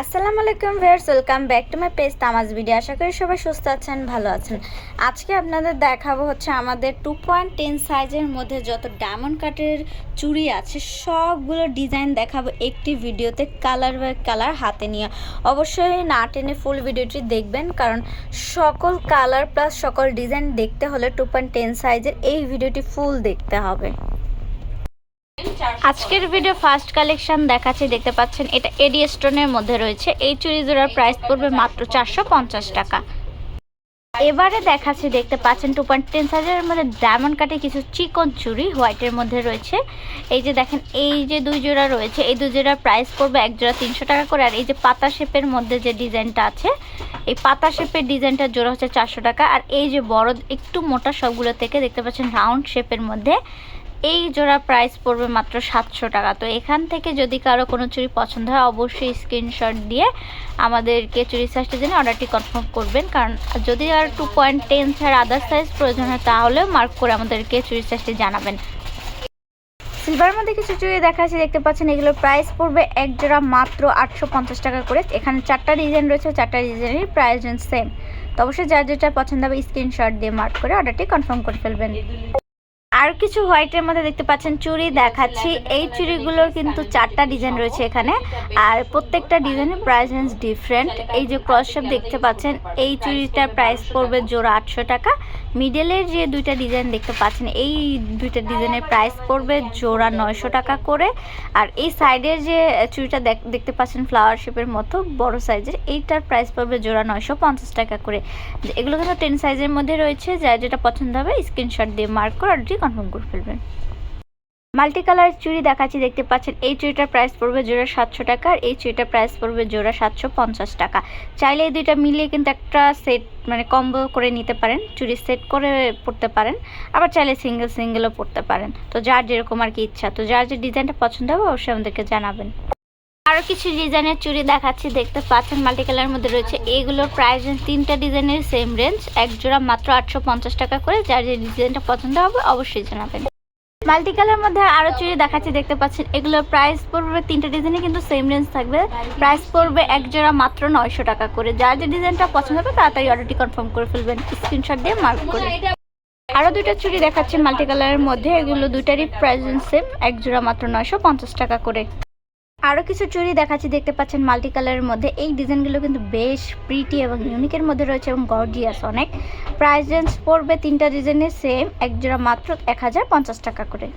আসসালামু আলাইকুম viewers, welcome back to my page তামাজ video. আশা করি সবাই সুস্থ আছেন, ভালো আছেন। আজকে আপনাদের দেখাবো হচ্ছে আমাদের টু পয়েন্ট টেন সাইজের মধ্যে যত ডায়মন্ড কাটের চুড়ি আছে, সবগুলো ডিজাইন দেখাবো একটি ভিডিওতে কালার বাই কালার হাতে নিয়ে। অবশ্যই না টেনে ফুল ভিডিওটি দেখবেন, কারণ সকল কালার প্লাস সকল ডিজাইন দেখতে হলে টু পয়েন্ট টেন সাইজের এই ভিডিওটি ফুল দেখতে হবে। আজকের ভিডিও ফার্স্ট কালেকশন দেখাচ্ছি, দেখতে পাচ্ছেন, এটা এডি স্টোনের মধ্যে রয়েছে। এই চুড়ি জোড়ার প্রাইস পড়বে মাত্র চারশো পঞ্চাশ টাকা। এবারে দেখাচ্ছি, দেখতে পাচ্ছেন টু পয়েন্ট টেন সাইজের মধ্যে ডায়মন্ড কাটে কিছু চিকন চুড়ি হোয়াইটের মধ্যে রয়েছে। এই যে দেখেন, এই যে দুই জোড়া রয়েছে, এই দুই জোড়ার প্রাইস পড়বে এক জোড়া তিনশো টাকা করে, আর এই যে পাতা শেপের মধ্যে যে ডিজাইনটা আছে, এই পাতা শেপের ডিজাইনটার জোড়া হচ্ছে চারশো টাকা। আর এই যে বড়, একটু মোটা সবগুলো থেকে দেখতে পাচ্ছেন রাউন্ড শেপের মধ্যে এই জোড়া প্রাইস পড়বে মাত্র সাতশো টাকা। তো এখান থেকে যদি কারও কোনো চুরি পছন্দ হয়, অবশ্যই স্ক্রিনশট দিয়ে আমাদেরকে চুরি সাইজটা জেনে অর্ডারটি কনফার্ম করবেন। কারণ যদি আর টু পয়েন্ট টেন ছাড়া আদার সাইজ প্রয়োজন হয়, তাহলেও মার্ক করে আমাদেরকে চুড়ি সাইজটি জানাবেন। সিলভার মধ্যে কিছু চুড়ি দেখাচ্ছি দেখতে পাচ্ছেন এগুলোর প্রাইস পড়বে এক জোড়া মাত্র আটশো পঞ্চাশ টাকা করে। এখানে চারটা ডিজাইন রয়েছে চারটা ডিজাইনের প্রাইস সেম তো অবশ্যই যার যেটা পছন্দ হবে স্ক্রিনশট দিয়ে মার্ক করে অর্ডারটি কনফার্ম করে ফেলবেন। আর কিছু হোয়াইটের মধ্যে দেখতে পাচ্ছেন চুড়ি দেখাচ্ছি। এই চুড়িগুলোর কিন্তু চারটা ডিজাইন রয়েছে এখানে। আর প্রত্যেকটা ডিজাইনের প্রাইস রেঞ্জ ডিফারেন্ট এই যে ক্রস শেপ দেখতে পাচ্ছেন, এই চুড়িটার প্রাইস পড়বে জোড়া আটশো টাকা। মিডলের যে দুইটা ডিজাইন দেখতে পাচ্ছেন, এই দুইটা ডিজাইনের প্রাইস পড়বে জোড়া নয়শো টাকা করে। আর এই সাইডের যে চুড়িটা দেখ- দেখতে পাচ্ছেন ফ্লাওয়ার শেপের মতো, বড় সাইজের এইটার প্রাইস পড়বে জোড়া নয়শো পঞ্চাশ টাকা করে। এগুলো কিন্তু টেন সাইজের মধ্যে রয়েছে, যার যেটা পছন্দ হবে স্ক্রিনশট দিয়ে মার্ক করে অর্ডারটি কনফার্ম ফেলবেন মাল্টি কালার চুড়ি দেখাচ্ছি, দেখতে পাচ্ছেন, এই চুড়িটার প্রাইস পড়বে জোড়া সাতশো টাকা আর এই চুড়িটার প্রাইস পড়বে জোড়া সাতশো পঞ্চাশ টাকা। চাইলে এই দুইটা মিলিয়ে কিন্তু একটা সেট মানে কম্বো করে নিতে পারেন চুড়ি সেট করে পড়তে পারেন, আবার চাইলে সিঙ্গেল সিঙ্গেলও পড়তে পারেন। তো যার যেরকম আর কি ইচ্ছা, তো যার যে ডিজাইনটা পছন্দ হবে অবশ্যই আমাদেরকে জানাবেন। আরও কিছু ডিজাইনের চুড়ি দেখাচ্ছি, দেখতে পাচ্ছেন মাল্টি কালারের মধ্যে রয়েছে। এইগুলোর প্রাইস তিনটা ডিজাইনের সেম রেঞ্জ এক জোড়া মাত্র আটশো পঞ্চাশ টাকা করে। যার যে ডিজাইনটা পছন্দ হবে, অবশ্যই জানাবেন। মাল্টি কালার মধ্যে আরও চুড়ি দেখাচ্ছি, দেখতে পাচ্ছেন। এগুলোর প্রাইস পড়বে তিনটা ডিজাইনে কিন্তু সেম রেঞ্জ থাকবে। প্রাইস পড়বে এক জোড়া মাত্র নয়শো টাকা করে। যার যে ডিজাইনটা পছন্দ হবে, তাড়াতাড়ি অর্ডারটি কনফার্ম করে ফেলবেন। স্ক্রিনশট দিয়ে মার্ক করে। আরও দুইটা চুড়ি দেখাচ্ছি মাল্টি কালারের মধ্যে। এগুলো দুইটারই প্রাইস সেম এক জোড়া মাত্র নয়শো পঞ্চাশ টাকা করে। আরও কিছু চুড়ি দেখাচ্ছি, দেখতে পাচ্ছেন মাল্টি কালারের মধ্যে। এই ডিজাইনগুলো কিন্তু বেশ প্রিটি এবং ইউনিকের মধ্যে রয়েছে এবং গর্জিয়াস অনেক। প্রাইস রেঞ্জ পড়বে তিনটা ডিজাইনের সেম এক জোড়া মাত্র এক হাজার পঞ্চাশ টাকা করে।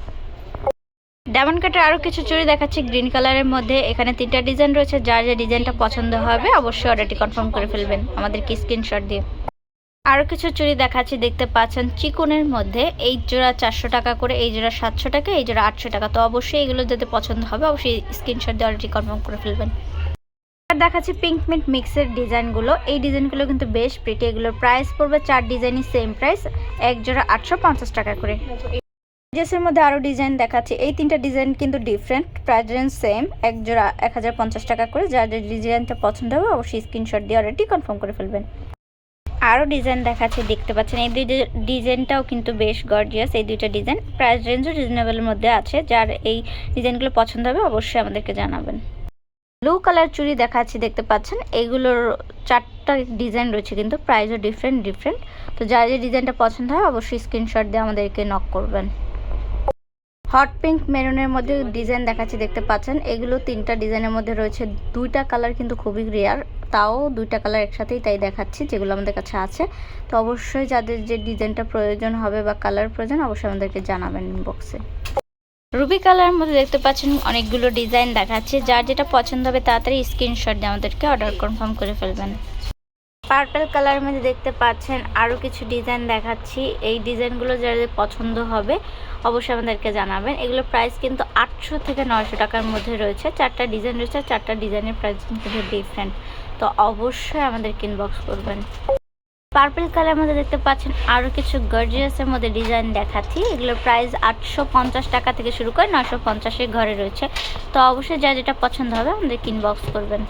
ডায়মন্ড কাটের আরও কিছু চুড়ি দেখাচ্ছি গ্রিন কালারের মধ্যে। এখানে তিনটা ডিজাইন রয়েছে, যার যে ডিজাইনটা পছন্দ হবে অবশ্যই অর্ডারটি কনফার্ম করে ফেলবেন। আমাদেরকে স্ক্রিনশট দিয়ে। আরও কিছু চুড়ি দেখাচ্ছি, দেখতে পাচ্ছেন চিকনের মধ্যে। এই জোড়া চারশো টাকা করে, এই জোড়া সাতশো টাকা, এই জোড়া আটশো টাকা। তো অবশ্যই এগুলো যদি পছন্দ হবে, অবশ্যই স্ক্রিনশট দিয়ে অলরেডি কনফার্ম করে ফেলবেন। আর দেখাচ্ছি পিঙ্ক মিন্ট মিক্সের ডিজাইনগুলো। এই ডিজাইনগুলো কিন্তু বেশ প্রিটি এগুলোর প্রাইস পড়বে চার ডিজাইনই সেম প্রাইস এক জোড়া আটশো পঞ্চাশ টাকা করে। ড্রেসের মধ্যে আরও ডিজাইন দেখাচ্ছি। এই তিনটা ডিজাইন কিন্তু ডিফারেন্ট প্রাইস রেঞ্জ সেম এক জোড়া এক হাজার পঞ্চাশ টাকা করে। যার যে ডিজাইনটা পছন্দ হবে, অবশ্যই স্ক্রিনশট দিয়ে অলরেডি কনফার্ম করে ফেলবেন। আরও ডিজাইন দেখাচ্ছে, দেখতে পাচ্ছেন। এই দুই ডিজাইনটাও কিন্তু বেশ গর্জিয়াস এই দুইটা ডিজাইন প্রাইস রেঞ্জও রিজনেবলের মধ্যে আছে। যার এই ডিজাইনগুলো পছন্দ হবে, অবশ্যই আমাদেরকে জানাবেন। ব্লু কালার চুড়ি দেখাচ্ছি, দেখতে পাচ্ছেন? এইগুলোর চারটা ডিজাইন রয়েছে কিন্তু প্রাইসও ডিফারেন্ট ডিফারেন্ট তো যার যে ডিজাইনটা পছন্দ হয়, অবশ্যই স্ক্রিনশট দিয়ে আমাদেরকে নক করবেন। হট পিঙ্ক মেরুনের মধ্যে ডিজাইন দেখাচ্ছি, দেখতে পাচ্ছেন। এগুলো তিনটা ডিজাইনের মধ্যে রয়েছে। দুইটা কালার কিন্তু খুবই রেয়ার তাও দুইটা কালার একসাথেই তাই দেখাচ্ছি, যেগুলো আমাদের কাছে আছে। তো অবশ্যই যাদের যে ডিজাইনটা প্রয়োজন হবে বা কালার প্রয়োজন, অবশ্যই আমাদেরকে জানাবেন ইনবক্সে রুবি কালারের মধ্যে দেখতে পাচ্ছেন, অনেকগুলো ডিজাইন দেখাচ্ছে। যার যেটা পছন্দ হবে, তাড়াতাড়ি স্ক্রিনশট দিয়ে আমাদেরকে অর্ডার কনফার্ম করে ফেলবেন। পার্পল কালারের মধ্যে দেখতে পাচ্ছেন আরও কিছু ডিজাইন দেখাচ্ছি। এই ডিজাইনগুলো যাদের পছন্দ হবে, অবশ্যই আমাদেরকে জানাবেন। এগুলো প্রাইস কিন্তু আটশো থেকে নয়শো টাকার মধ্যে রয়েছে। চারটা ডিজাইন রয়েছে চারটা ডিজাইনের প্রাইস কিন্তু ডিফারেন্ট তো অবশ্যই আমাদের ইনবক্স করবেন। পার্পল কালার মধ্যে দেখতে পাচ্ছেন আরও কিছু গর্জিয়াসের মধ্যে ডিজাইন দেখাচ্ছি। এগুলোর প্রাইস আটশো পঞ্চাশ টাকা থেকে শুরু করে নশো পঞ্চাশের ঘরে রয়েছে। তো অবশ্যই যা যেটা পছন্দ হবে আমাদের ইনবক্স করবেন।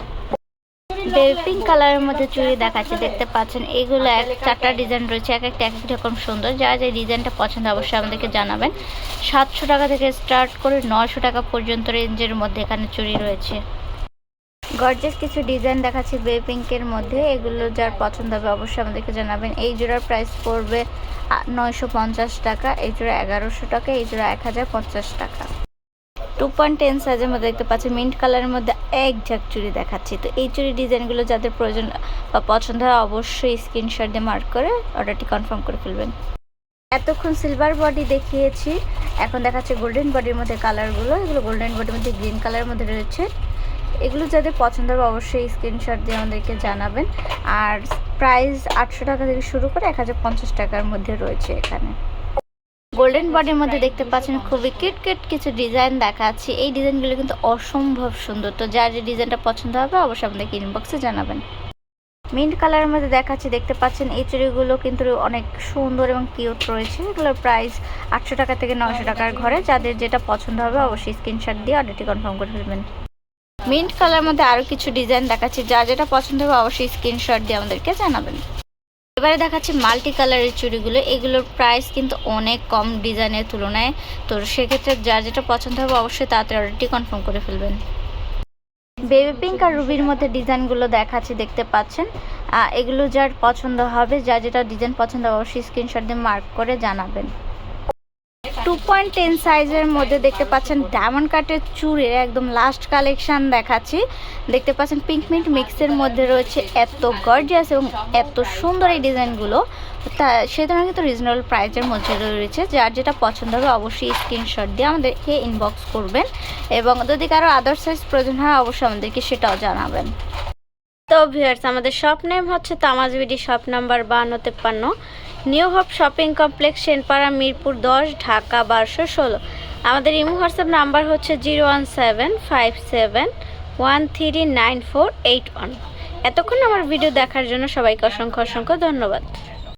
পিঙ্ক কালারের মধ্যে চুড়ি দেখাচ্ছে, দেখতে পাচ্ছেন। এগুলো এক চারটা ডিজাইন রয়েছে, এক একটা, এক এক রকম সুন্দর। যার যে ডিজাইনটা পছন্দ, অবশ্যই আমাদেরকে জানাবেন। সাতশো টাকা থেকে স্টার্ট করে নশো টাকা পর্যন্ত রেঞ্জের মধ্যে এখানে চুড়ি রয়েছে। গর্জেস কিছু ডিজাইন দেখাচ্ছি বে পিঙ্কের মধ্যে। এগুলো যার পছন্দ হবে, অবশ্যই আমাদেরকে জানাবেন। এই জোড়ার প্রাইস পড়বে নয়শো পঞ্চাশ টাকা, এই জোড়া এগারোশো টাকা, এই জোড়া এক হাজার পঞ্চাশ টাকা। টু পয়েন্ট টেন সাইজের মধ্যে দেখতে পাচ্ছি। মিন্ট কালারের মধ্যে এক ঝাঁক চুড়ি দেখাচ্ছি। তো এই চুড়ি ডিজাইনগুলো যাদের প্রয়োজন বা পছন্দ হয়, অবশ্যই স্ক্রিনশট দিয়ে মার্ক করে অর্ডারটি কনফার্ম করে ফেলবেন। এতক্ষণ সিলভার বডি দেখিয়েছি। এখন দেখাচ্ছে গোল্ডেন বডির মধ্যে কালারগুলো এগুলো গোল্ডেন বডির মধ্যে গ্রিন কালারের মধ্যে রয়েছে। এগুলো যাদের পছন্দ হবে, অবশ্যই স্ক্রিনশট দিয়ে আমাদেরকে জানাবেন। আর প্রাইস আটশো টাকা থেকে শুরু করে এক হাজার পঞ্চাশ টাকার মধ্যে রয়েছে এখানে। গোল্ডেন বডির মধ্যে দেখতে পাচ্ছেন খুবই কিট কিট কিছু ডিজাইন দেখাচ্ছি এই ডিজাইনগুলো কিন্তু অসম্ভব সুন্দর। তো যার যে ডিজাইনটা পছন্দ হবে, অবশ্যই আমাদেরকে ইনবক্সে জানাবেন। মিন্ট কালারের মধ্যে দেখাচ্ছি, দেখতে পাচ্ছেন এই চুড়িগুলো কিন্তু অনেক সুন্দর এবং কিউট রয়েছে। এগুলোর প্রাইস আটশো টাকা থেকে নশো টাকার ঘরে। যাদের যেটা পছন্দ হবে, অবশ্যই স্ক্রিনশট দিয়ে অর্ডারটি কনফার্ম করে ফেলবেন। মিন্ট কালারের মধ্যে আরও কিছু ডিজাইন দেখাচ্ছি। যার যেটা পছন্দ হবে, অবশ্যই স্ক্রিনশট দিয়ে আমাদেরকে জানাবেন। এবারে দেখাচ্ছি মাল্টি কালারের চুড়িগুলো। এগুলোর প্রাইস কিন্তু অনেক কম ডিজাইনের তুলনায়। তো সেক্ষেত্রে যার যেটা পছন্দ হবে অবশ্যই তাড়াতাড়ি অর্ডারটি কনফার্ম করে ফেলবেন। বেবি পিঙ্ক আর রুবির মধ্যে ডিজাইনগুলো দেখাচ্ছি, দেখতে পাচ্ছেন। এগুলো যার পছন্দ হবে যা যেটা ডিজাইন পছন্দ হবে, অবশ্যই স্ক্রিনশট দিয়ে মার্ক করে জানাবেন। টু পয়েন্ট টেন সাইজের মধ্যে দেখতে পাচ্ছেন ডায়মন্ড কাটের চুড়ির একদম লাস্ট কালেকশন দেখাচ্ছি। দেখতে পাচ্ছেন পিঙ্ক মিন্ট মিক্সের মধ্যে রয়েছে এত গর্জিয়াস এবং এত সুন্দর এই ডিজাইনগুলো। তা সে ধরনের কিন্তু রিজনেবল প্রাইসের মধ্যে রয়েছে। যার যেটা পছন্দ হবে অবশ্যই স্ক্রিনশট দিয়ে আমাদেরকে ইনবক্স করবেন এবং যদি কারও আদার সাইজ প্রয়োজন হয় অবশ্যই আমাদেরকে সেটাও জানাবেন। তো ভিউয়ার্স আমাদের শপ নেম হচ্ছে তামাজ বিডি শপ নাম্বার বান্ন তেপ্পান্ন। New hop shopping complex Senpara Mirpur দশ, ঢাকা বারোশো ষোলো। আমাদের ইমো হোয়াটসঅ্যাপ নাম্বার হচ্ছে zero one seven five seven one three nine four eight one. এতক্ষণ আমার ভিডিও দেখার জন্য সবাইকে অসংখ্য অসংখ্য ধন্যবাদ।